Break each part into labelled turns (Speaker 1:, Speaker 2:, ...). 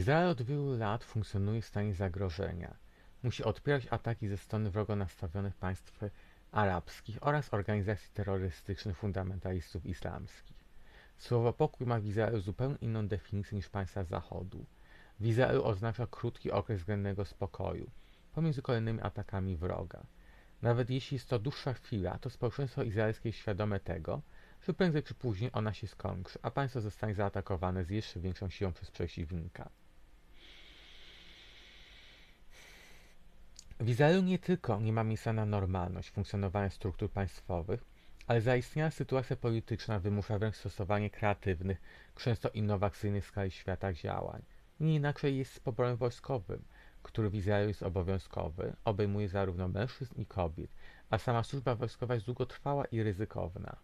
Speaker 1: Izrael od wielu lat funkcjonuje w stanie zagrożenia. Musi odpierać ataki ze strony wrogo nastawionych państw arabskich oraz organizacji terrorystycznych fundamentalistów islamskich. Słowo pokój ma w Izraelu zupełnie inną definicję niż państwa Zachodu. W Izraelu oznacza krótki okres względnego spokoju pomiędzy kolejnymi atakami wroga. Nawet jeśli jest to dłuższa chwila, to społeczeństwo izraelskie jest świadome tego, że prędzej czy później ona się skończy, a państwo zostanie zaatakowane z jeszcze większą siłą przez przeciwnika. W Izraelu nie tylko nie ma miejsca na normalność funkcjonowania struktur państwowych, ale zaistniała sytuacja polityczna wymusza wręcz stosowanie kreatywnych, często innowacyjnych w skali świata działań. Nie inaczej jest z poborem wojskowym, który w Izraelu jest obowiązkowy, obejmuje zarówno mężczyzn i kobiet, a sama służba wojskowa jest długotrwała i ryzykowna.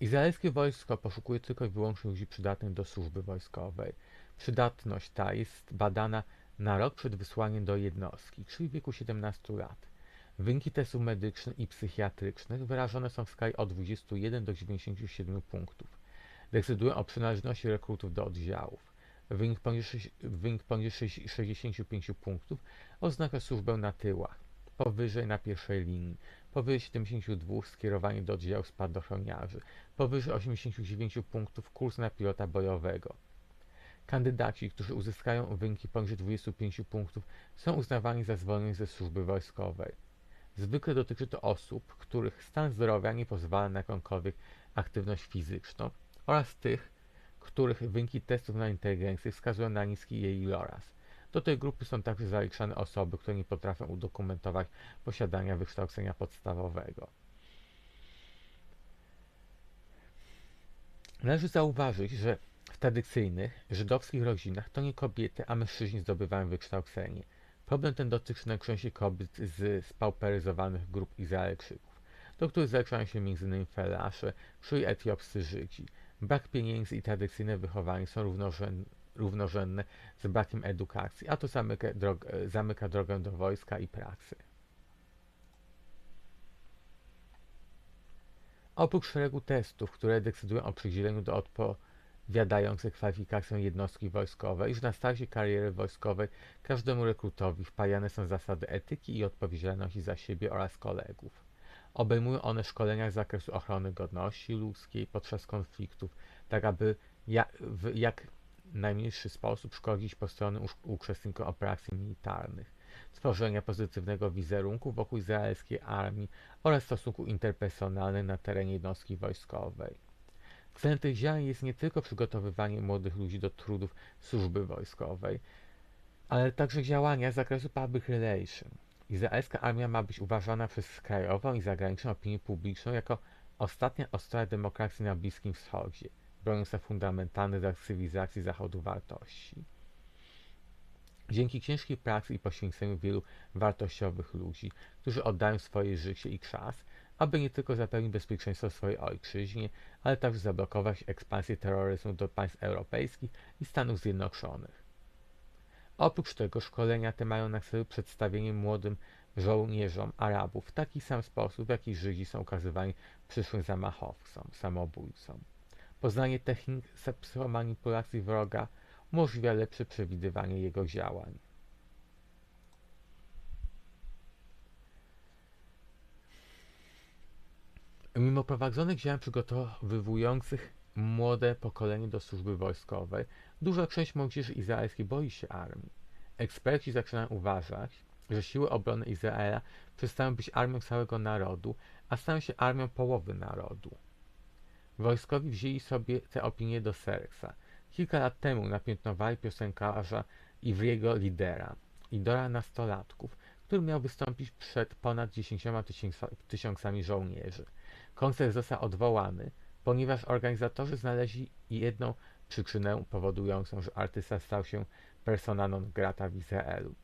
Speaker 1: Izraelskie wojsko poszukuje tylko i wyłącznie ludzi przydatnych do służby wojskowej. Przydatność ta jest badana na rok przed wysłaniem do jednostki, czyli w wieku 17 lat. Wyniki testów medycznych i psychiatrycznych wyrażone są w skali od 21 do 97 punktów. Decydują o przynależności rekrutów do oddziałów. Wynik poniżej, wynik poniżej 65 punktów oznacza służbę na tyłach, powyżej na pierwszej linii, powyżej 72 skierowanie do oddziału spadochroniarzy, powyżej 89 punktów kurs na pilota bojowego. Kandydaci, którzy uzyskają wyniki poniżej 25 punktów, są uznawani za zwolnienie ze służby wojskowej. Zwykle dotyczy to osób, których stan zdrowia nie pozwala na jakąkolwiek aktywność fizyczną oraz tych, których wyniki testów na inteligencję wskazują na niski jej iloraz. Do tej grupy są także zaliczane osoby, które nie potrafią udokumentować posiadania wykształcenia podstawowego. Należy zauważyć, że w tradycyjnych, żydowskich rodzinach to nie kobiety, a mężczyźni zdobywają wykształcenie. Problem ten dotyczy najczęściej kobiet z spauperyzowanych grup Izraelczyków, do których zaliczają się m.in. felasze, czyli etiopscy Żydzi. Brak pieniędzy i tradycyjne wychowanie są równorzędne równorzędne z brakiem edukacji, a to zamyka, drog zamyka drogę do wojska i pracy. Oprócz szeregu testów, które decydują o przydzieleniu do odpowiadających kwalifikacjom jednostki wojskowej, iż na starcie kariery wojskowej każdemu rekrutowi wpajane są zasady etyki i odpowiedzialności za siebie oraz kolegów. Obejmują one szkolenia z zakresu ochrony godności ludzkiej podczas konfliktów, tak aby ja, w jak najmniejszy sposób szkodzić po stronie uczestnikom operacji militarnych, tworzenia pozytywnego wizerunku wokół izraelskiej armii oraz stosunku interpersonalnych na terenie jednostki wojskowej. Celem tych działań jest nie tylko przygotowywanie młodych ludzi do trudów służby wojskowej, ale także działania z zakresu public relation. Izraelska armia ma być uważana przez krajową i zagraniczną opinię publiczną jako ostatnia ostra demokracji na Bliskim Wschodzie broniąca fundamentalnych dla cywilizacji Zachodu wartości. Dzięki ciężkiej pracy i poświęceniu wielu wartościowych ludzi, którzy oddają swoje życie i czas, aby nie tylko zapewnić bezpieczeństwo swojej ojczyźnie, ale także zablokować ekspansję terroryzmu do państw europejskich i Stanów Zjednoczonych. Oprócz tego szkolenia te mają na celu przedstawienie młodym żołnierzom Arabów w taki sam sposób, w jaki Żydzi są ukazywani przyszłym zamachowcom, samobójcom. Poznanie technik psychomanipulacji wroga umożliwia lepsze przewidywanie jego działań. Mimo prowadzonych działań przygotowywujących młode pokolenie do służby wojskowej, duża część młodzieży izraelskiej boi się armii. Eksperci zaczynają uważać, że siły obrony Izraela przestają być armią całego narodu, a stają się armią połowy narodu. Wojskowi wzięli sobie te opinie do serca. Kilka lat temu napiętnowali piosenkarza Ivriego Lidera, idola nastolatków, który miał wystąpić przed ponad dziesięcioma tysiącami żołnierzy. Koncert został odwołany, ponieważ organizatorzy znaleźli jedną przyczynę powodującą, że artysta stał się persona non grata w Izraelu.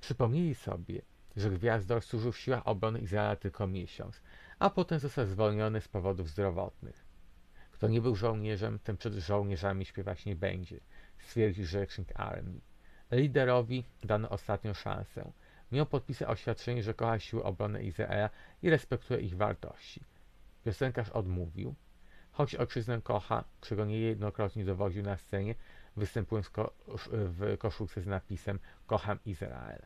Speaker 1: Przypomnieli sobie, że gwiazdor służył w siłach obrony Izraela tylko miesiąc, a potem został zwolniony z powodów zdrowotnych. Kto nie był żołnierzem, ten przed żołnierzami śpiewać nie będzie, stwierdził rzecznik armii. Liderowi dano ostatnią szansę. Miał podpisać oświadczenie, że kocha siły obrony Izraela i respektuje ich wartości. Piosenkarz odmówił. choć ojczyznę kocha, czego niejednokrotnie dowodził na scenie, występując w koszulce z napisem Kocham Izrael.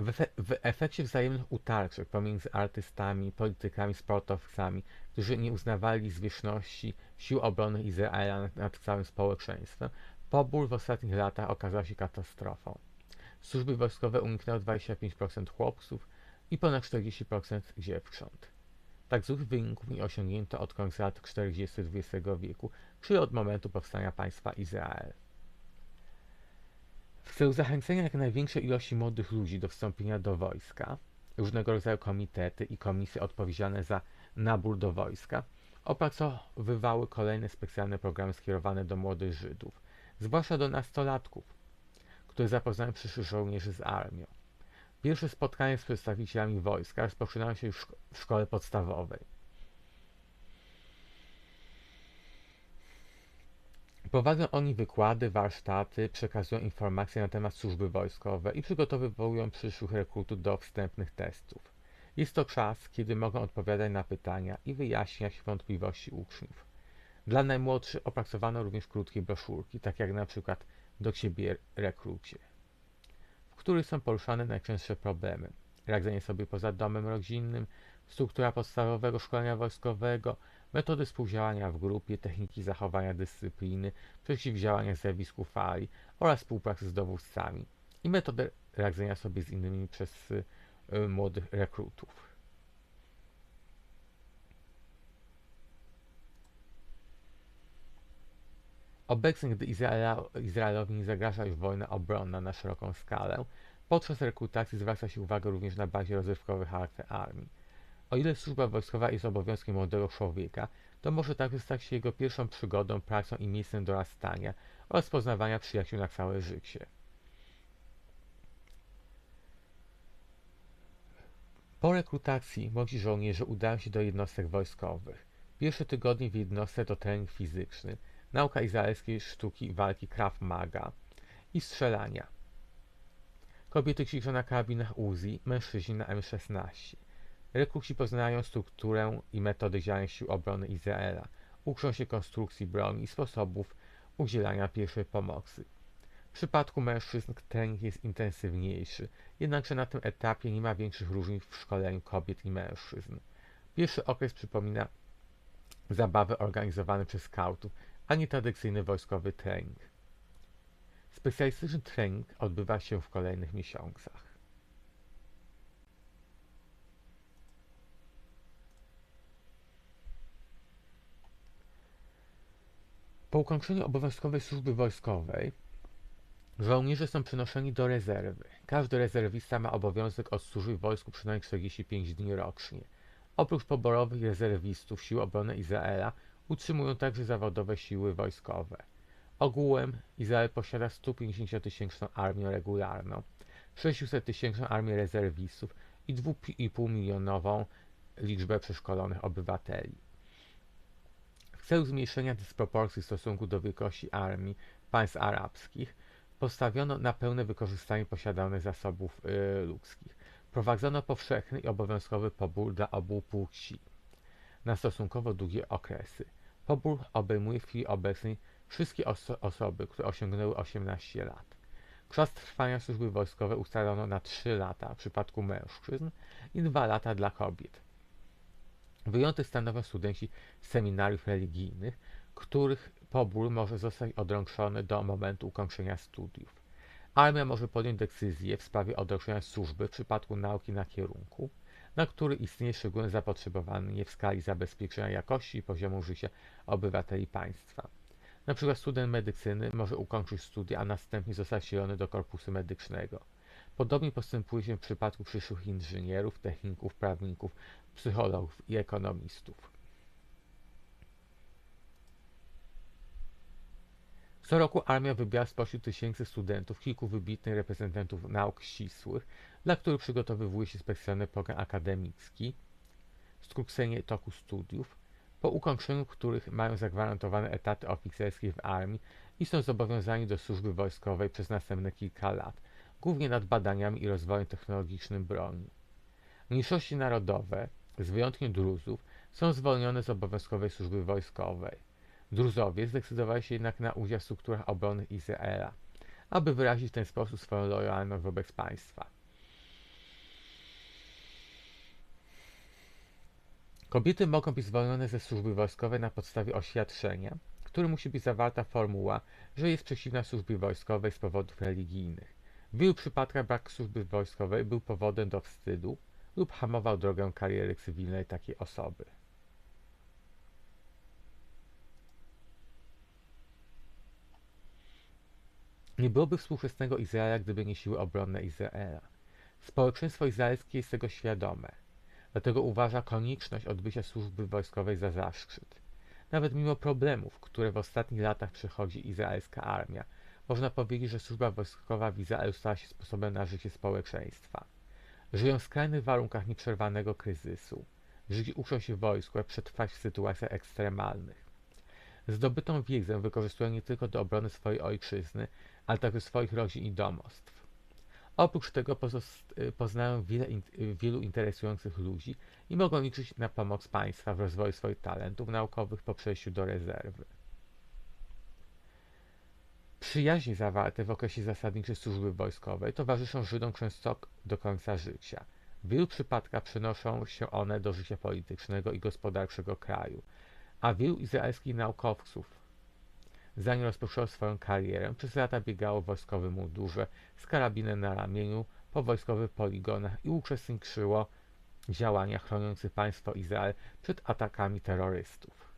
Speaker 1: W, efe w, efekcie wzajemnych utarczek pomiędzy artystami, politykami, sportowcami, którzy nie uznawali zwierzchności sił obrony Izraela nad, całym społeczeństwem, pobór w ostatnich latach okazał się katastrofą. Służby wojskowe uniknęło 25% chłopców i ponad 40% dziewcząt. Tak złych wyników nie osiągnięto od końca lat 40. XX wieku, czyli od momentu powstania państwa Izrael. W celu zachęcenia jak największej ilości młodych ludzi do wstąpienia do wojska, różnego rodzaju komitety i komisje odpowiedzialne za nabór do wojska opracowywały kolejne specjalne programy skierowane do młodych Żydów, zwłaszcza do nastolatków, które zapoznają przyszłych żołnierzy z armią. Pierwsze spotkania z przedstawicielami wojska rozpoczynają się już w szkole podstawowej. Prowadzą oni wykłady, warsztaty, przekazują informacje na temat służby wojskowej i przygotowują przyszłych rekrutów do wstępnych testów. Jest to czas, kiedy mogą odpowiadać na pytania i wyjaśniać wątpliwości uczniów. Dla najmłodszych opracowano również krótkie broszurki, tak jak na przykład do ciebie rekrucie, w których są poruszane najczęstsze problemy. Radzenie sobie poza domem rodzinnym, struktura podstawowego szkolenia wojskowego, metody współdziałania w grupie, techniki zachowania dyscypliny, przeciwdziałania zjawisku fali oraz współpracy z dowódcami i metody radzenia sobie z innymi przez y, młodych rekrutów. Obecnie, gdy Izraelowi nie zagraża już wojna obronna na szeroką skalę, podczas rekrutacji zwraca się uwagę również na bardziej rozrywkowy charakter armii. O ile służba wojskowa jest obowiązkiem młodego człowieka, to może także stać się jego pierwszą przygodą, pracą i miejscem dorastania oraz poznawania przyjaciół na całe życie. Po rekrutacji młodzi żołnierze udają się do jednostek wojskowych. Pierwsze tygodnie w jednostce to trening fizyczny, nauka izraelskiej sztuki walki Krav Maga i strzelania. Kobiety ćwiczą na karabinach Uzi, mężczyźni na M16. Rekruci poznają strukturę i metody działań sił obrony Izraela, uczą się konstrukcji broni i sposobów udzielania pierwszej pomocy. W przypadku mężczyzn trening jest intensywniejszy, jednakże na tym etapie nie ma większych różnic w szkoleniu kobiet i mężczyzn. Pierwszy okres przypomina zabawy organizowane przez skautów, a nie tradycyjny wojskowy trening. Specjalistyczny trening odbywa się w kolejnych miesiącach. Po ukończeniu obowiązkowej służby wojskowej żołnierze są przenoszeni do rezerwy. Każdy rezerwista ma obowiązek odsłużyć w wojsku przynajmniej 45 dni rocznie. Oprócz poborowych rezerwistów Sił Obrony Izraela utrzymują także zawodowe siły wojskowe. Ogółem Izrael posiada 150-tysięczną armię regularną, 600-tysięczną armię rezerwistów i 2,5 milionową liczbę przeszkolonych obywateli. Celu zmniejszenia dysproporcji w stosunku do wielkości armii państw arabskich postawiono na pełne wykorzystanie posiadanych zasobów y, ludzkich. Prowadzono powszechny i obowiązkowy pobór dla obu płci na stosunkowo długie okresy. Pobór obejmuje w chwili obecnej wszystkie oso osoby, które osiągnęły 18 lat. Czas trwania służby wojskowej ustalono na 3 lata w przypadku mężczyzn i 2 lata dla kobiet. Wyjątek stanowią studenci seminariów religijnych, których pobór może zostać odręczony do momentu ukończenia studiów. Armia może podjąć decyzję w sprawie odroczenia służby w przypadku nauki na kierunku, na który istnieje szczególne zapotrzebowanie w skali zabezpieczenia jakości i poziomu życia obywateli państwa. Na przykład student medycyny może ukończyć studia, a następnie zostać wcielony do korpusu medycznego. Podobnie postępuje się w przypadku przyszłych inżynierów, techników, prawników, psychologów i ekonomistów. Co roku armia wybiera spośród tysięcy studentów kilku wybitnych reprezentantów nauk ścisłych, dla których przygotowywuje się specjalny program akademicki, skrócenie toku studiów, po ukończeniu których mają zagwarantowane etaty oficerskie w armii i są zobowiązani do służby wojskowej przez następne kilka lat, głównie nad badaniami i rozwojem technologicznym broni. Mniejszości narodowe, z wyjątkiem Druzów, są zwolnione z obowiązkowej służby wojskowej. Druzowie zdecydowali się jednak na udział w strukturach obronnych Izraela, aby wyrazić w ten sposób swoją lojalność wobec państwa. Kobiety mogą być zwolnione ze służby wojskowej na podstawie oświadczenia, w którym musi być zawarta formuła, że jest przeciwna służbie wojskowej z powodów religijnych. W wielu przypadkach brak służby wojskowej był powodem do wstydu lub hamował drogę kariery cywilnej takiej osoby. Nie byłoby współczesnego Izraela, gdyby nie siły obronne Izraela. Społeczeństwo izraelskie jest tego świadome, dlatego uważa konieczność odbycia służby wojskowej za zaszczyt. Nawet mimo problemów, które w ostatnich latach przechodzi izraelska armia, można powiedzieć, że służba wojskowa w Izraelu stała się sposobem na życie społeczeństwa. Żyją w skrajnych warunkach nieprzerwanego kryzysu. Żydzi uczą się wojsku, jak przetrwać w sytuacjach ekstremalnych. Zdobytą wiedzę wykorzystują nie tylko do obrony swojej ojczyzny, ale także swoich rodzin i domostw. Oprócz tego y, poznają wiele, y, wielu interesujących ludzi i mogą liczyć na pomoc państwa w rozwoju swoich talentów naukowych po przejściu do rezerwy. Przyjaźnie zawarte w okresie zasadniczej służby wojskowej towarzyszą Żydom często do końca życia. W wielu przypadkach przenoszą się one do życia politycznego i gospodarczego kraju, a wielu izraelskich naukowców, zanim rozpoczęło swoją karierę, przez lata biegało w wojskowym mundurze z karabinem na ramieniu po wojskowych poligonach i uczestniczyło w działaniach chroniących państwo Izrael przed atakami terrorystów.